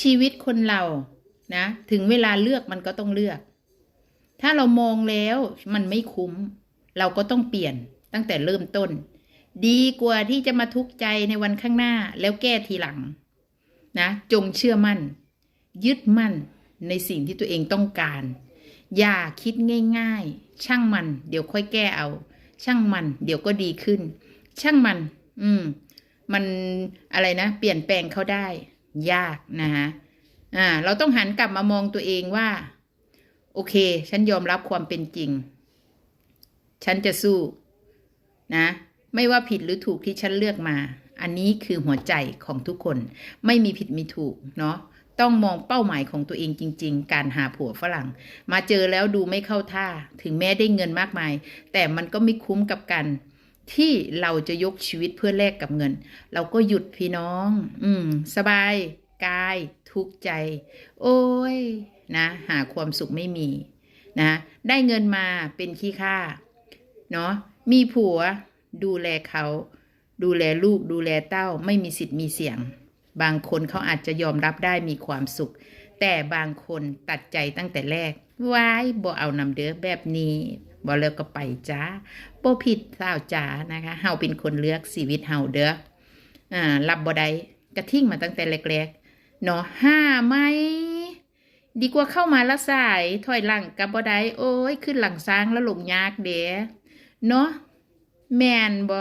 ชีวิตคนเรานะ ถึงเวลาเลือกมันก็ต้องเลือก ถ้าเรามองแล้วมันไม่คุ้ม เราก็ต้องเปลี่ยนตั้งแต่เริ่มต้น ดีกว่าที่จะมาทุกข์ใจในวันข้างหน้าแล้วแก้ทีหลัง นะ จงเชื่อมั่น ยึดมั่นในสิ่งที่ตัวเองต้องการ อย่าคิดง่าย ๆ ช่างมัน เดี๋ยวค่อยแก้เอา ช่างมัน เดี๋ยวก็ดีขึ้น ช่างมัน อืม มันอะไรนะ เปลี่ยนแปลงเขาได้ ยากนะฮะอ่า เราต้องหันกลับมามองตัวเองว่า โอเค ฉันยอมรับความเป็นจริง ฉันจะสู้นะ ไม่ว่าผิดหรือถูกที่ฉันเลือกมา อันนี้คือหัวใจของทุกคน ไม่มีผิดมีถูกเนาะต้องมองเป้าหมายของตัวเองจริง ๆ การหาผัวฝรั่ง มาเจอแล้วดูไม่เข้าท่า ถึงแม้ได้เงินมากมาย แต่มันก็ไม่คุ้มกับกัน ที่เราจะยกชีวิตเพื่อแลกกับเงิน เราก็หยุดพี่น้อง อืม สบาย กาย ทุกใจ โอ้ย นะ หาความสุขไม่มี นะ ได้เงินมาเป็นขี้ค่าเนาะมีผัว ดูแลเขา ดูแลลูก ดูแลเต้า ไม่มีสิทธิ์มีเสียง บางคนเขาอาจจะยอมรับได้มีความสุข แต่บางคนตัดใจตั้งแต่แรกว้ายบ่เอานำเด้อแบบนี้ บ่เลิกก็ไปจ้าบ่ผิดสาวจ๋านะคะเฮาเป็นคนเลือกชีวิตเฮาเด้ออ่ารับบ่ได้กระทิ้งมาตั้งแต่แรกๆเนาะห้าไหมดีกว่าเข้ามาละสายถอยหลังกับบ่ได้โอ้ยขึ้นหลังซ้างแล้วหลงยากเด้เนาะแมนบ่